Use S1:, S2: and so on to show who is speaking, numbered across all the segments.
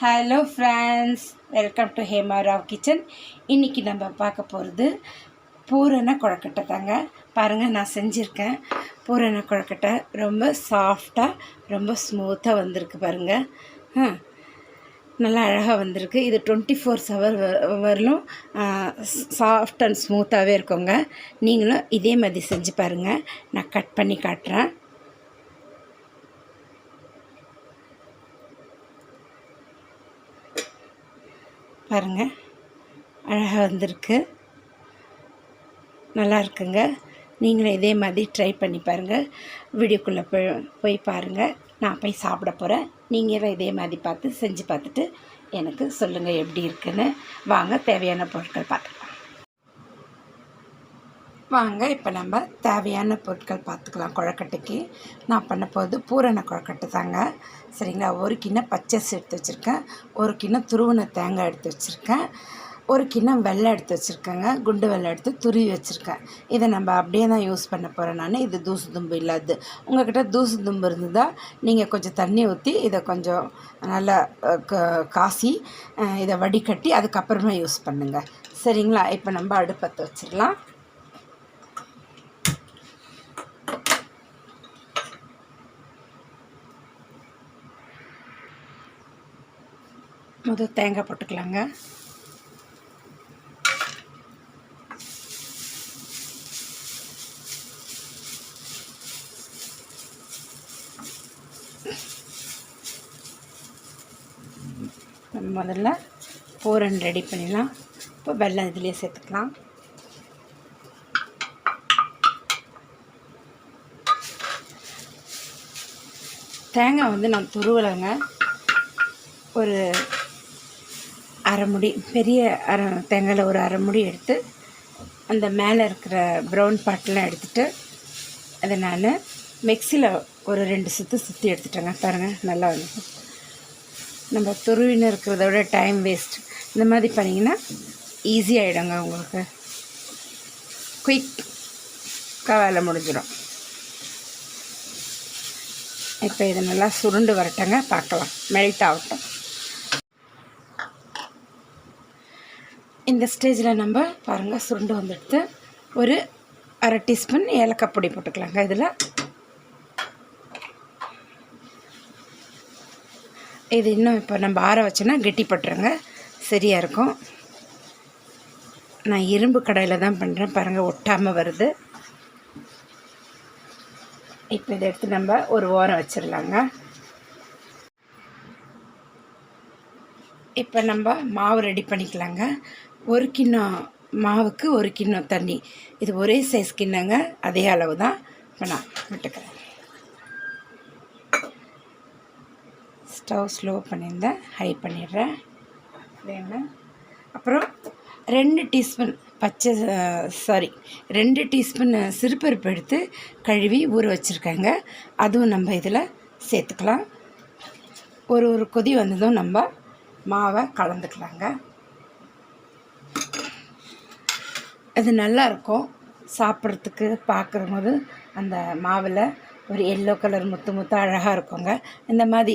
S1: Hello friends welcome to Hema Rao kitchen இன்றைக்கி நம்ம பார்க்க போகிறது பூரண குழக்கட்டை தாங்க. பாருங்கள் நான் செஞ்சுருக்கேன். பூரண குழக்கட்டை ரொம்ப சாஃப்டாக ரொம்ப ஸ்மூத்தாக வந்திருக்கு பாருங்கள் நல்லா அழகாக வந்திருக்கு. இது டுவெண்ட்டி ஃபோர் ஹவர் வரலும் சாஃப்ட் அண்ட் ஸ்மூத்தாகவே இருக்குங்க. நீங்களும் இதே மாதிரி செஞ்சு பாருங்கள் நான் கட் பண்ணி காட்டுறேன். பாருங்கள் அழகாக வந்திருக்கு. நல்லா இருக்குங்க. நீங்களும் இதே மாதிரி ட்ரை பண்ணி பாருங்கள் வீடியோக்குள்ளே போய் போய் பாருங்கள் நான் போய் சாப்பிட போகிறேன் நீங்களும் இதே மாதிரி பார்த்து செஞ்சு பார்த்துட்டு எனக்கு சொல்லுங்கள் எப்படி இருக்குன்னு. வாங்க தேவையான பொருட்கள் பார்த்துக்கலாம் வாங்க இப்போ நம்ம தேவையான பொருட்கள் பார்த்துக்கலாம். குழக்கட்டைக்கு நான் பண்ண போகிறது பூரண குழக்கட்டை தாங்க. சரிங்களா? ஒரு கிண்ணம் பச்சரிசி எடுத்து வச்சுருக்கேன். ஒரு கிண்ணம் துருவன தேங்காய் எடுத்து வச்சுருக்கேன். ஒரு கிண்ணம் வெள்ளை எடுத்து வச்சுருக்கேங்க. குண்டு வெள்ளை எடுத்து துருவி வச்சுருக்கேன். இதை நம்ம அப்படியே தான் யூஸ் பண்ண போகிறேன் நான். இது தூசு தும்பு இல்லாது. உங்கள்கிட்ட தூசு தும்பு இருந்ததா நீங்கள் கொஞ்சம் தண்ணி ஊற்றி இதை கொஞ்சம் நல்லா க- காசி இதை வடிகட்டி அதுக்கப்புறமா யூஸ் பண்ணுங்கள் சரிங்களா? இப்போ நம்ம அடுப்பத்தை வச்சிடலாம். முதல் தேங்காய் போட்டுக்கலாங்க. முதல்ல பூரன் ரெடி பண்ணிடலாம். இப்போ வெல்லம் இதுலேயே சேர்த்துக்கலாம். தேங்காய் வந்து நான் துருவலைங்க. ஒரு அரைமுடி பெரிய அரை தேங்காயில் ஒரு அரைமுடி எடுத்து அந்த மேலே இருக்கிற ப்ரௌன் பாட்டெலாம் எடுத்துகிட்டு அதை நான் மிக்சியில் ஒரு ரெண்டு சுற்று சுற்றி எடுத்துட்டேங்க. பாருங்கள் நல்லா வந்து நம்ம துருவின்னு இருக்கிறத விட டைம் வேஸ்ட் இந்த மாதிரி பண்ணிங்கன்னா ஈஸியாகிடுங்க உங்களுக்கு. குயிக்காக வேலை முடிஞ்சிடும். இப்போ இதை நல்லா சுருண்டு வரட்டங்க. பார்க்கலாம். மெல்ட் ஆகட்டும். இந்த ஸ்டேஜில் நம்ம பாருங்கள் சுருண்டு வந்துடுத்து ஒரு அரை டீஸ்பூன் ஏலக்காய் பொடி போட்டுக்கலாங்க இதில். இது இன்னும் இப்போ நம்ம ஆற வச்சோன்னா கெட்டிப்பட்டுருங்க சரியாக இருக்கும். நான் இரும்பு கடையில் தான் பண்ணுறேன் பாருங்கள் ஒட்டாமல் வருது. இப்போ இதை எடுத்து நம்ம ஒரு ஓரம் வச்சிடலாங்க. இப்போ நம்ம மாவு ரெடி பண்ணிக்கலாங்க. ஒரு கிண்ணம் மாவுக்கு ஒரு கிண்ணம் தண்ணி. இது ஒரே சைஸ் கிண்ணங்க. அதே அளவு தான் இப்போ நான் விட்டுக்கிறேன். ஸ்டவ் ஸ்லோ பண்ணியிருந்தேன். ஹை பண்ணிடுறேன். வேணும். அப்புறம் ரெண்டு டீஸ்பூன் பச்சை சாரி ரெண்டு டீஸ்பூன் சிறுபருப்பு எடுத்து கழுவி ஊற வச்சுருக்காங்க. அதுவும் நம்ம இதில் சேர்த்துக்கலாம். ஒரு ஒரு கொதி வந்ததும் நம்ம மாவை கலந்துக்கலாங்க. அது நல்லாயிருக்கும் சாப்பிட்றதுக்கு பார்க்குற போது அந்த மாவில் ஒரு எல்லோ கலர் முத்து முத்து அழகாக இருக்குங்க. இந்த மாதிரி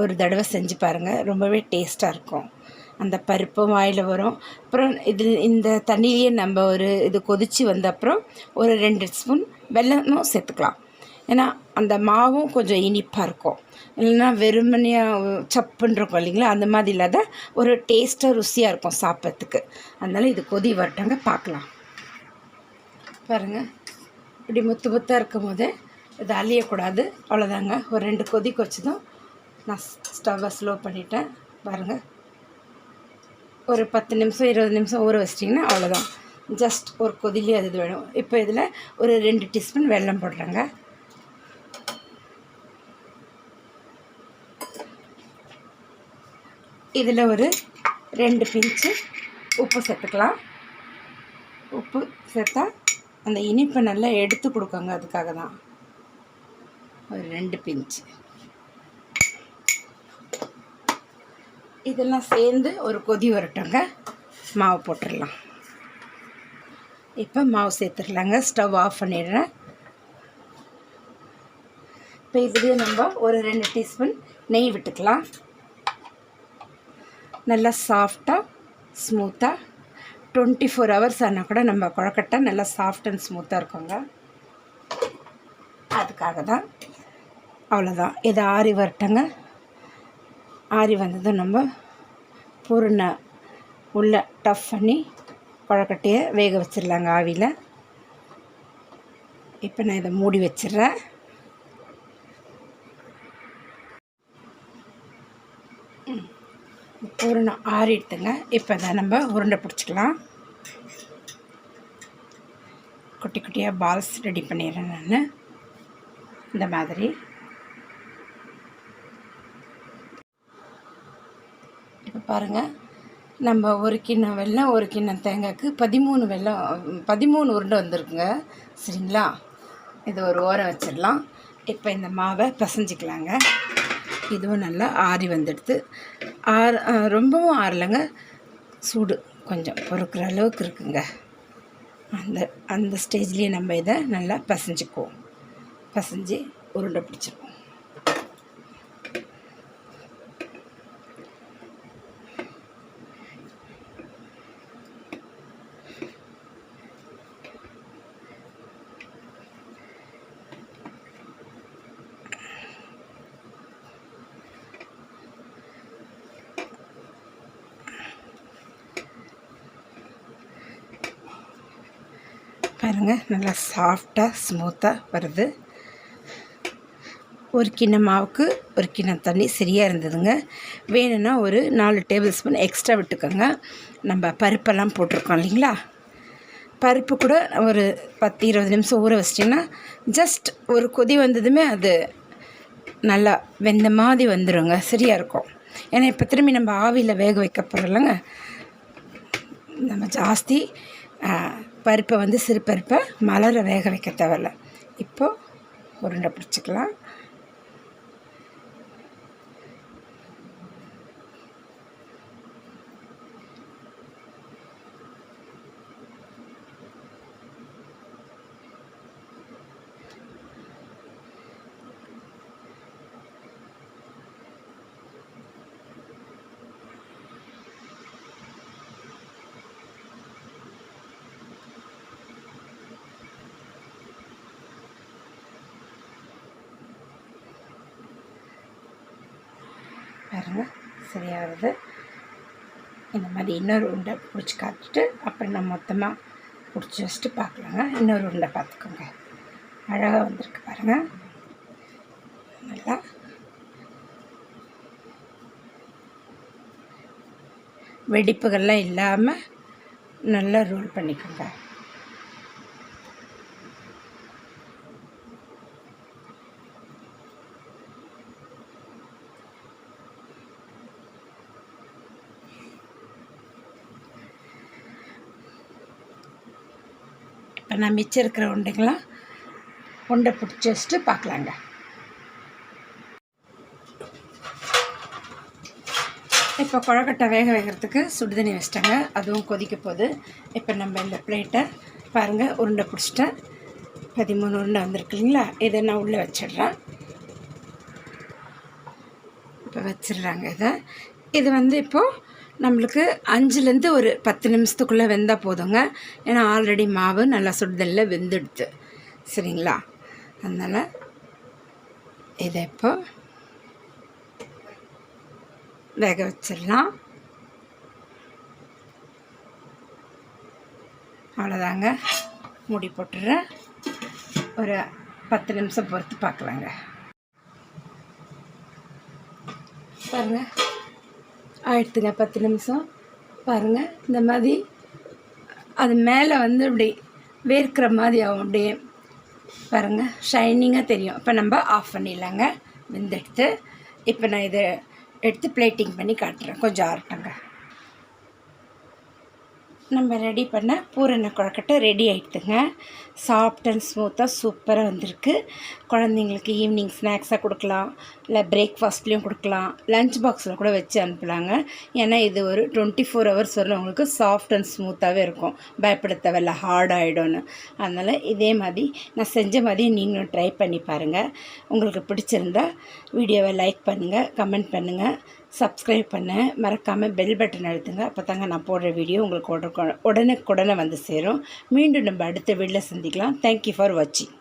S1: ஒரு தடவை செஞ்சு பாருங்கள் ரொம்பவே டேஸ்ட்டாக இருக்கும். அந்த பருப்பும் வாயில் வரும். அப்புறம் இது இந்த தண்ணியிலேயே நம்ம ஒரு இது கொதித்து வந்த அப்புறம் ஒரு ரெண்டு ஸ்பூன் வெல்லமும் சேர்த்துக்கலாம். ஏன்னா அந்த மாவும் கொஞ்சம் இனிப்பாக இருக்கும். இல்லைன்னா வெறுமனையாக சப்புன்னு இருக்கும் இல்லைங்களா? அந்த மாதிரி இல்லாத ஒரு டேஸ்ட்டாக ருசியாக இருக்கும் சாப்பிட்றதுக்கு. அதனால் இது கொதி வரட்டாங்க. பார்க்கலாம். பாருங்கள் இப்படி முத்து முத்தாக இருக்கும் போதே இது அழியக்கூடாது. அவ்வளோதாங்க ஒரு ரெண்டு கொதி கொச்சதும் நான் ஸ்டவ்வை ஸ்லோ பண்ணிட்டேன். பாருங்கள் ஒரு பத்து நிமிஷம் இருபது நிமிஷம் ஊற வச்சிட்டிங்கன்னா அவ்வளோதான் ஜஸ்ட் ஒரு கொதிலே அது இது வேணும். இப்போ இதில் ஒரு ரெண்டு டீஸ்பூன் வெல்லம் போடுறேங்க. இதில் ஒரு ரெண்டு பிஞ்சு உப்பு சேர்த்துக்கலாம். உப்பு சேர்த்தா அந்த இனிப்பை நல்லா எடுத்து கொடுக்கோங்க அதுக்காக தான் ஒரு ரெண்டு பிஞ்சு. இதெல்லாம் சேர்ந்து ஒரு கொதி வரட்டுங்க. மாவு போட்டுடலாம். இப்போ மாவு சேர்த்துடலாங்க. ஸ்டவ் ஆஃப் பண்ணிடுறேன். இப்போ இதுலேயே நம்ம ஒரு ரெண்டு டீஸ்பூன் நெய் விட்டுக்கலாம். நல்லா சாஃப்டாக ஸ்மூத்தாக டுவெண்ட்டி ஃபோர் ஹவர்ஸ் ஆனால் கூட நம்ம குழக்கட்டை நல்லா சாஃப்ட் அண்ட் ஸ்மூத்தாக இருக்குங்க. அதுக்காக தான் அவ்வளோதான் இதை ஆறி வரட்டங்க. ஆறி வந்ததும் நம்ம பூரணை உள்ள டஃப் பண்ணி குழக்கட்டையை வேக வச்சிடலாங்க ஆவியில். இப்போ நான் இதை மூடி வச்சிட்றேன். ம். பூரணம் ஆறிடுத்துங்க இப்போ தான் நம்ம உருண்டை பிடிச்சிக்கலாம். குட்டி குட்டியாக பால்ஸ் ரெடி பண்ணிடுறேன் நான். இந்த மாதிரி. இப்போ பாருங்கள் நம்ம ஒரு கிண்ணம் வெள்ளம் ஒரு கிண்ணம் தேங்காய்க்கு பதிமூணு வெள்ளம் பதிமூணு உருண்டை வந்திருக்குங்க. சரிங்களா? இது ஒரு ஓரம் வச்சிடலாம். இப்போ இந்த மாவை பிசைஞ்சிக்கலாங்க. இதுவும் நல்லா ஆறி வந்துடுது. ஆறு ரொம்பவும் ஆறலைங்க. சூடு கொஞ்சம் பொறுக்கிற அளவுக்கு இருக்குங்க. அந்த அந்த ஸ்டேஜ்லேயே நம்ம இதை நல்லா பசைஞ்சுக்குவோம். பசைஞ்சு உருண்டை பிடிச்சிருவோம். பாருங்கள் நல்லா சாஃப்டாக ஸ்மூத்தாக வருது. ஒரு கிண்ணம் மாவுக்கு ஒரு கிண்ணம் தண்ணி சரியாக இருந்ததுங்க. வேணும்னா ஒரு நாலு டேபிள் ஸ்பூன் எக்ஸ்ட்ரா விட்டுக்கோங்க. நம்ம பருப்பெல்லாம் போட்டிருக்கோம் இல்லைங்களா? பருப்பு கூட ஒரு பத்து இருபது நிமிஷம் ஊற வச்சிட்டிங்கன்னா ஜஸ்ட் ஒரு கொதி வந்ததுமே அது நல்லா வெந்த மாதிரி வந்துடுங்க சரியாக இருக்கும். ஏன்னா இப்போ திரும்பி நம்ம ஆவியில் வேக வைக்க போகிறோம்லங்க நம்ம ஜாஸ்தி பருப்பை வந்து சிறு பருப்பை மலர வேக வைக்க தேவையில்ல. இப்போது உருண்டை பிடிச்சிக்கலாம். பாருங்க சரியாக வருது இந்த மாதிரி இன்னொரு உருண்டை பிடிச்சி காத்துட்டு அப்புறம் நம்ம மொத்தமாக பிடிச்சி வச்சுட்டு பார்க்கலாங்க. இன்னொரு உருண்டை பார்த்துக்கோங்க. அழகாக வந்திருக்கு பாருங்கள் நல்லா. வெடிப்புகள்லாம் இல்லாமல் நல்லா ரோல் பண்ணிக்கோங்க. இப்போ நான் மிச்சம் இருக்கிற உண்டைங்களாம் உண்டை பிடிச்சி வச்சுட்டு பார்க்கலாங்க. இப்போ குழக்கட்டை வேக வைக்கிறதுக்கு சுடுதண்ணி வச்சிட்டாங்க. அதுவும் கொதிக்க போகுது. இப்போ நம்ம இந்த பிளேட்டை பாருங்கள் உருண்டை பிடிச்சிட்டேன் பதிமூணு உருண்டை வந்திருக்கு இல்லைங்களா இதை நான் உள்ளே வச்சிடுறேன். இப்போ வச்சிடுறாங்க இதை. இது வந்து இப்போது நம்மளுக்கு அஞ்சுலேருந்து ஒரு பத்து நிமிஷத்துக்குள்ளே வெந்தால் போதுங்க. ஏன்னா ஆல்ரெடி மாவு நல்லா சுடுதலில் வெந்துடுது. சரிங்களா? அதனால் இதை இப்போ வேக வச்சிடலாம். அவ்வளோதாங்க. மூடி போட்டுடுறேன். ஒரு பத்து நிமிஷம் பொறுத்து பார்க்கலாங்க. பாருங்கள் ஆயிடுத்துங்க பத்து நிமிஷம். பாருங்கள் இந்த மாதிரி அது மேலே வந்து இப்படி வேர்க்கிற மாதிரி ஆகும். அப்படியே பாருங்கள் ஷைனிங்காக தெரியும். இப்போ நம்ம ஆஃப் பண்ணிடலாங்க. வெந்தெடுத்து இப்போ நான் இதை எடுத்து பிளேட்டிங் பண்ணி காட்டுறேன். கொஞ்சம் ஆரட்டங்க நம்ம ரெடி பண்ண பூரண குழக்கட்டை ரெடி ஆகிடுதுங்க சாஃப்ட் அண்ட் ஸ்மூத்தாக சூப்பராக வந்திருக்கு. குழந்தைங்களுக்கு ஈவினிங் ஸ்நாக்ஸாக கொடுக்கலாம். இல்லை பிரேக்ஃபாஸ்ட்லேயும் கொடுக்கலாம். லஞ்ச் பாக்ஸில் கூட வச்சு அனுப்பலாங்க. ஏன்னா இது ஒரு டுவெண்ட்டி ஃபோர் ஹவர்ஸ் வரல உங்களுக்கு சாஃப்ட் அண்ட் ஸ்மூத்தாகவே இருக்கும். பயப்பட தேவையில்ல ஹார்ட் ஆகிடும்னு அதனால் இதே மாதிரி நான் செஞ்ச மாதிரி நீங்களும் ட்ரை பண்ணி பாருங்கள் உங்களுக்கு பிடிச்சிருந்தா வீடியோவை லைக் பண்ணுங்கள் கமெண்ட் பண்ணுங்கள் சப்ஸ்கிரைப் பண்ண. மறக்காமல் பெல் பட்டன் அழுத்துங்க. அப்போ தாங்க நான் போடுற வீடியோ உங்களுக்கு உடனே உடனுக்குடனே வந்து சேரும். மீண்டும் நம்ம அடுத்த வீடியோவில் சந்திக்கலாம் தேங்க்யூ ஃபார் வாட்சிங்